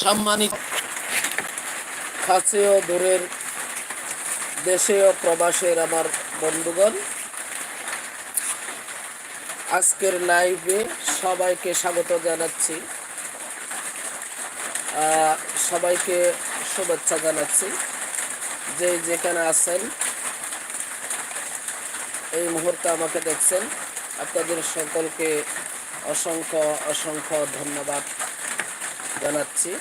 সম্মানিত দূরের দেশে ও প্রবাসের আমার বন্ধুগণ, আজকের লাইভে সবাইকে স্বাগত জানাচ্ছি। সবাইকে শুভেচ্ছা জানাচ্ছি। যে যেখানে আছেন, এই মুহূর্তে আমাকে দেখছেন। আপনাদের সকলকে অসংখ্য অসংখ্য ধন্যবাদ জানাচ্ছি।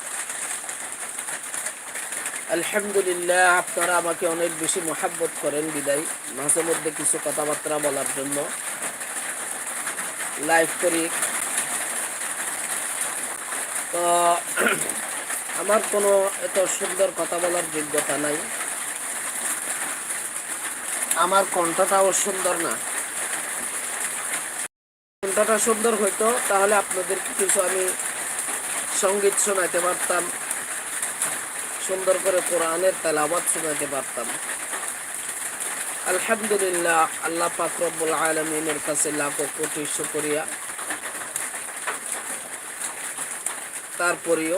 আলহামদুলিল্লাহ, আপনারা আমাকে অনেক বেশি মোহাব্বত করেন বিদায়। মাঝে মধ্যে কিছু কথাবার্তা বলার জন্য। লাইভ করি। তো, আমার কোনো এত সুন্দর কথা বলার যোগ্যতা নাই। আমার কণ্ঠটাও সুন্দর না। কণ্ঠটা সুন্দর হইতো, তাহলে আপনাদের কিছু আমি সংগীত শোনাতে পারতাম, সুন্দর করে কোরআনের তেলাবাদ শোনাতে পারতাম। আলহামদুলিল্লাহ, আল্লাহ পাক রব্বুল আলমিনের কাছে লাখো কোটি শুকরিয়া। তারপরেও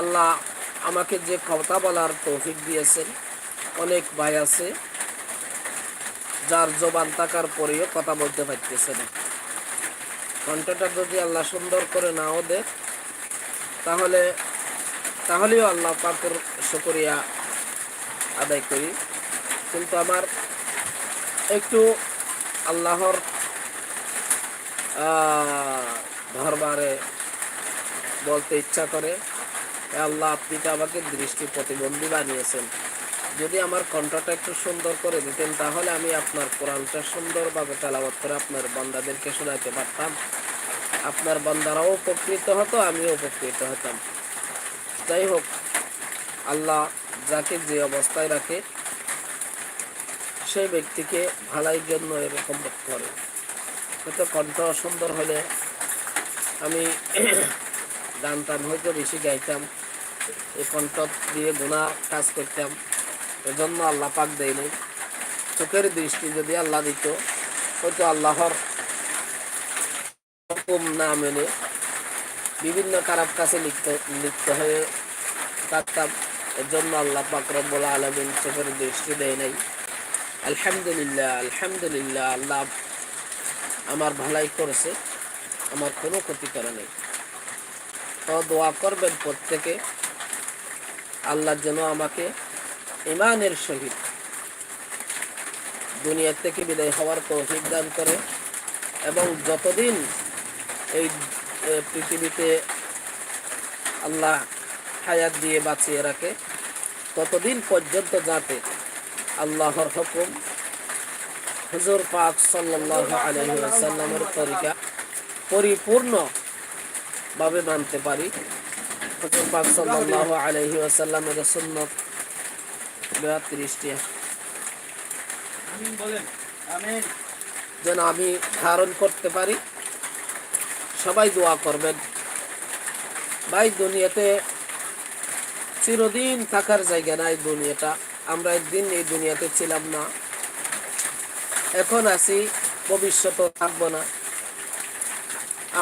আল্লাহ আমাকে যে কথা বলার তৌফিক দিয়েছেন, অনেক ভাই আছে যার জবান থাকার পরেও কথা বলতে পারতেছে না। কণ্ঠটা যদি আল্লাহ সুন্দর করে নাও দেয় তাহলে তাহলেও আল্লাহ পাকের শুকরিয়া আদায় করি। কিন্তু আমার একটু আল্লাহর আহ, দরবারে বলতে ইচ্ছা করে আল্লাহ আপনি তো আমাকে দৃষ্টি প্রতিবন্ধী বানিয়েছেন। যদি আমার কণ্ঠটা একটু সুন্দর করে দিতেন, তাহলে আমি আপনার কোরআনটা সুন্দরভাবে তেলাবত করে আপনার বান্দাদেরকে শোনাতে পারতাম। আপনার বান্দারাও উপকৃত হতো, আমিও উপকৃত হতাম। যাই হোক, আল্লাহ যাকে যে অবস্থায় রাখে, সেই ব্যক্তিকে ভালাই জন্য এরকম করে। হয়তো কণ্ঠ সুন্দর হলে আমি গান টান হয়তো বেশি গাইতাম। এই কণ্ঠ দিয়ে গুণা কাজ করতাম। এজন্য আল্লাহ পাক দেয় নাই। চোখের দৃষ্টি যদি আল্লাহ দিত, হয়তো আল্লাহর হুকুম না মেনে বিভিন্ন খারাপ কাছে লিখতে লিখতে হয়ে থাকতাম। এর জন্য আল্লাহ পাক রব্বুল আলমিন চোখের দৃষ্টি দেয় নাই। আলহামদুলিল্লাহ আলহামদুলিল্লাহ, আল্লাহ আমার ভালাই করেছে, আমার কোনো ক্ষতি করে নেই। তো দোয়া করবেন প্রত্যেকে। আল্লাহ যেন আমাকে ইমানের সহিত দুনিয়া থেকে বিদায় হওয়ার তৌফিক দান করে এবং যতদিন এই পৃথিবীতে আল্লাহ হায়াত দিয়ে বাঁচিয়ে রাখে, ততদিন পর্যন্ত যাতে আল্লাহর হুকুম হুজুর পাক সাল্লাল্লাহু আলাইহি ওয়াসাল্লামের তরিকা পরিপূর্ণ ভাবে মানতে পারি। হুজুর পাক সাল্লাল্লাহু আলাইহি ওয়াসাল্লামের সুন্নত যেন আমি ধারণ করতে পারি সবাই দোয়া করবেন। ভাই দুনিয়াতে চিরদিন থাকার জায়গা নাই দুনিয়াটা। আমরা একদিন এই দুনিয়াতে ছিলাম না। এখন আছি ভবিষ্যতে থাকব না।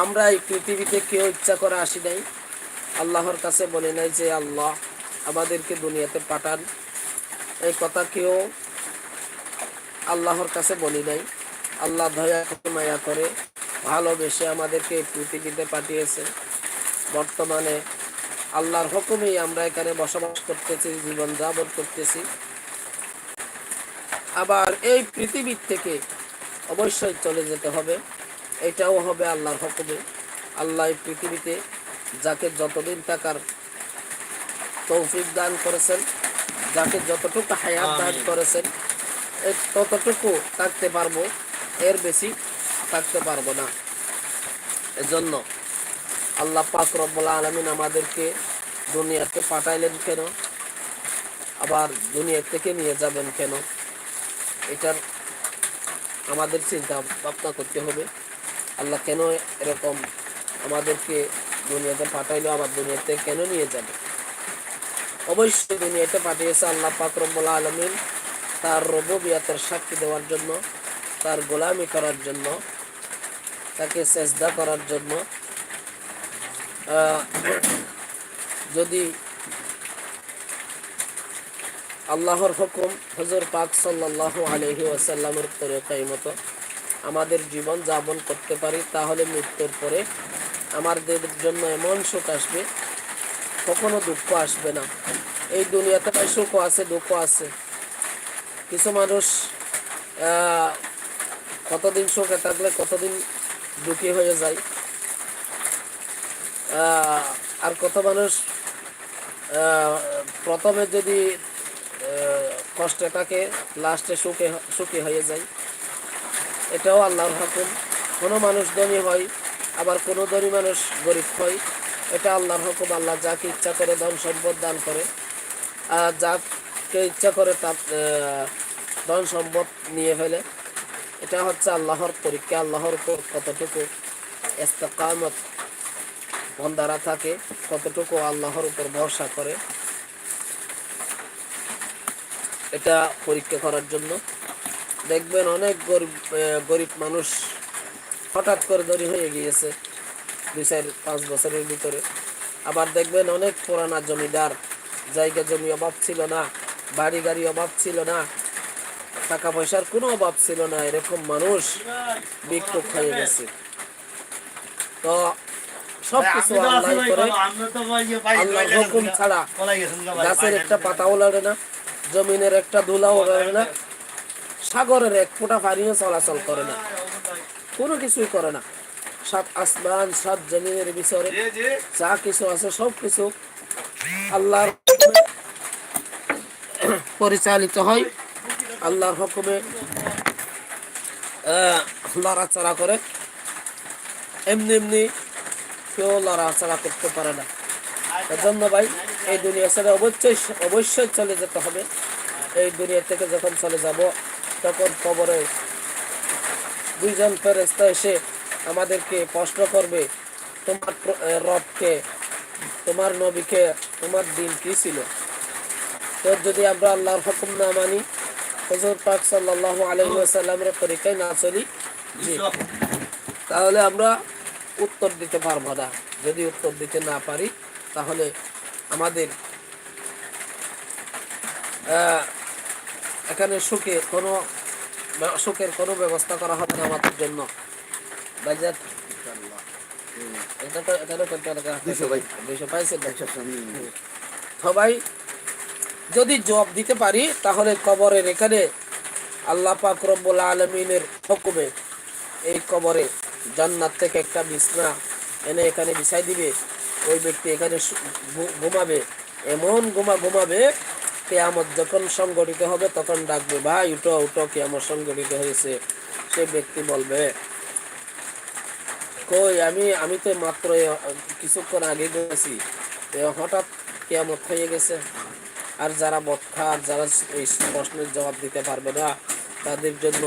আমরা এই পৃথিবীতে কেউ ইচ্ছা করে আসি নাই। আল্লাহর কাছে বলে নাই যে আল্লাহ আমাদেরকে দুনিয়াতে পাঠান। এই কথা কেউ আল্লাহর কাছে বলি নাই। আল্লাহ দয়া করে মায়া করে ভালোবেসে আমাদেরকে পৃথিবীতে পাঠিয়েছে। বর্তমানে আল্লাহর হুকুমেই আমরা এখানে বসবাস করতেছি, জীবন যাপন করতেছি। আবার এই পৃথিবীর থেকে অবশ্যই চলে যেতে হবে। এটাও হবে আল্লাহর হুকুমে। আল্লাহ এই পৃথিবীতে যাকে যতদিন থাকার তৌফিক দান করেছেন যাকে যতটুকু হায়াত দান করেছেন ততটুকু থাকতে পারব এর বেশি থাকতে পারব না। এজন্য আল্লাহ পাক রব্বুল আলমিন আমাদেরকে দুনিয়াতে পাঠাইলেন কেন? আবার দুনিয়া থেকে নিয়ে যাবেন কেন? এটার আমাদের চিন্তা ভাবনা করতে হবে। আল্লাহ কেন এরকম আমাদেরকে দুনিয়াতে পাঠাইলো আবার দুনিয়াতে কেন নিয়ে যাবে? অবশ্যই দুনিয়াতে পাঠিয়েছে আল্লাহ পাক রব্বুল আলমিন তার রববিয়াতের সাক্ষী দেওয়ার জন্য, তার গোলামি করার জন্য, তাকে চেষ্টা করার জন্য। যদি আল্লাহর হুকুম হজর পাক সাল্লাহ আলহি ওয়াসাল্লামের তরিকাই মতো আমাদের জীবন যাপন করতে পারি, তাহলে মৃত্যুর পরে আমাদের জন্য এমন সুখ আসবে কখনো দুঃখ আসবে না। এই দুনিয়াতে ভাই সুখ আছে, দুঃখ আছে। কিছু মানুষ কতদিন সুখে থাকলে কতদিন দুঃখী হয়ে যায়। আর কত মানুষ প্রথমে যদি কষ্টে থাকে, লাস্টে সুখে, সুখী হয়ে যায়। এটাও আল্লাহর হুকুম। কোনো মানুষ ধনী হয়, আবার কোনো ধনী মানুষ গরিব হয়। এটা আল্লাহর হুকুম, আল্লাহ যাকে ইচ্ছা করে ধন সম্পদ দান করে, আর যাকে ইচ্ছা করে তার ধন সম্পদ নিয়ে ফেলে। এটা হচ্ছে আল্লাহর পরীক্ষা, আল্লাহর উপর কতটুকু ইস্তেকামত বন্দারা থাকে, কতটুকু আল্লাহর উপর ভরসা করে, এটা পরীক্ষা করার জন্য। দেখবেন অনেক গরিব গরিব মানুষ হঠাৎ করে ধনী হয়ে গিয়েছে। দুই চার পাঁচ বছরের ভিতরে। আবার দেখবেন অনেক পুরানা জমিদার জায়গা জমি অভাব ছিল না বাড়ি গাড়ি অভাব ছিল না টাকা পয়সার কোনো অভাব ছিল না এরকম মানুষ বিক্ষোভ হয়ে গেছে। তো সব কিছু আল্লাহ করে আল্লাহর হুকুম ছাড়া গাছের একটা পাতাও লড়ে না জমিনের একটা ধুলাও লড়ে না সাগরের এক ফোঁটা পানিও চলাচল করে না কোনো কিছুই করে না। সাত আসমান সাত জমিনের ভিতরে যা কিছু আছে সব কিছু আল্লাহর পরিচালিত হয়। আল্লাহর হুকুমে লড়াচড়া করে। এমনি এমনি কেউ লড়াচড়া করতে পারে না। এজন্য ভাই এই দুনিয়া ছেড়ে অবশ্যই অবশ্যই চলে যেতে হবে। এই দুনিয়া থেকে যখন চলে যাব তখন কবরে দুইজন ফেরেস্তা এসে আমাদেরকে প্রশ্ন করবে, তোমার রবকে, তোমার নবীকে, তোমার দিন কি ছিল? তো যদি আমরা আল্লাহর হুকুম না মানি হজরত পাক সাল্লাল্লাহু আলাইহি ওয়াসাল্লামের তরিকায় না চলি তাহলে আমরা উত্তর দিতে পারব না। যদি উত্তর দিতে না পারি, তাহলে আমাদের এখানে সুখে কোনো সুখের কোনো ব্যবস্থা করা হবে না আমাদের জন্য। এটা তো কত টাকা? ভাই। যদি জবাব দিতে পারি তাহলে কবরের এখানে আল্লাহ পাক রব্বুল আলমিনের হুকুমে এই কবরে জান্নাত থেকে একটা বিছনা এনে এখানে বিছাই দিবে। ওই ব্যক্তি এখানে ঘুমাবে। এমন ঘুমা ঘুমাবে কেয়ামত যখন সংগঠিত হবে তখন ডাকবে ভাই উঠো উঠো কেয়ামত সংগঠিত হয়েছে। সে ব্যক্তি বলবে কই, আমি আমি তো মাত্র কিছুক্ষণ আগে গেছি হঠাৎ কেয়ামত হয়ে গেছে। আর যারা বৎখার যারা এই প্রশ্নের জবাব দিতে পারবে না, তাদের জন্য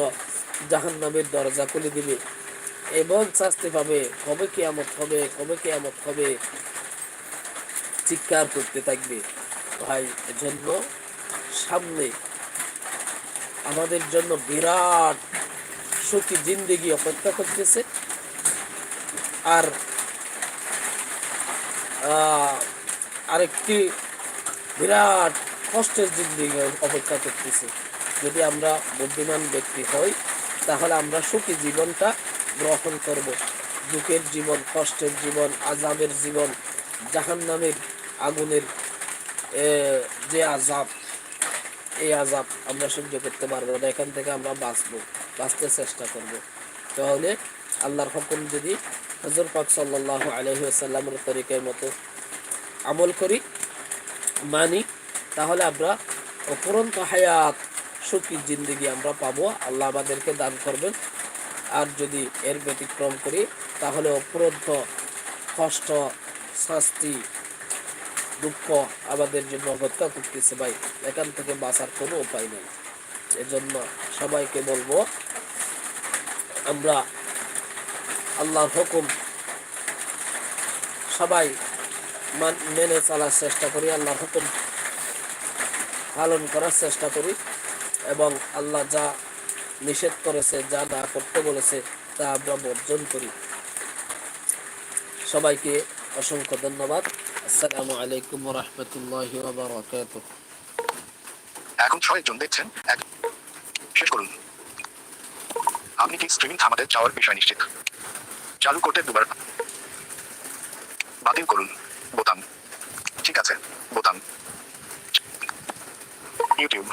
জাহান্নামের দরজা খুলে দিবে। এবং শাস্তি পাবে। কবে কেয়ামত হবে, কবে কেয়ামত হবে, চিৎকার করতে থাকবে। ভাই, এজন্য সামনে আমাদের জন্য বিরাট সুখী জিন্দেগি অপেক্ষা করতেছে। আর আরেকটি বিরাট কষ্টের জিন্দিগি অপেক্ষা করতেছে। যদি আমরা বুদ্ধিমান ব্যক্তি হই, তাহলে আমরা সুখী জীবনটা গ্রহণ করব। দুঃখের জীবন, কষ্টের জীবন আজাবের জীবন, জাহান্নামের আগুনের যে আজাব এই আজাব আমরা সহ্য করতে পারব না। এখান থেকে আমরা বাঁচবো, বাঁচতে চেষ্টা করব। তাহলে আল্লাহর হুকুম যদি হজর পাক সাল্লাহ আলহি আসাল্লামের তরিকের মতো আমল করি, মানি, তাহলে আমরা অপরন্ত হায়াত, সুখী জিন্দিগি আমরা পাবো, আল্লাহ আমাদেরকে দান করবেন। আর যদি এর ব্যতিক্রম করি, তাহলে অপরন্ত কষ্ট, শাস্তি, দুঃখ আমাদের জন্য অপেক্ষা করতেছে ভাই। এখান থেকে বাঁচার কোনো উপায় নেই। এজন্য সবাইকে বলব, আমরা আল্লাহর হুকুম। সবাই মেনে চলার চেষ্টা করি, আল্লাহর হুকুম পালন করার চেষ্টা করি এবং আল্লাহ যা নিষেধ করেছে, যা না করতে বলেছে, তা আমরা বর্জন করি। সবাইকে অসংখ্য ধন্যবাদ। আসসালামু আলাইকুম রহমতুল্লাহ এখন ছয় জন দেখছেন? এক শেষ করুন। আপনি কি স্ট্রিমিং থামাতে চাওয়ার বিষয় নিশ্চিত? চালু করতে দুবার। বাতিল করুন বোতাম। ঠিক আছে বোতাম। ইউটিউব।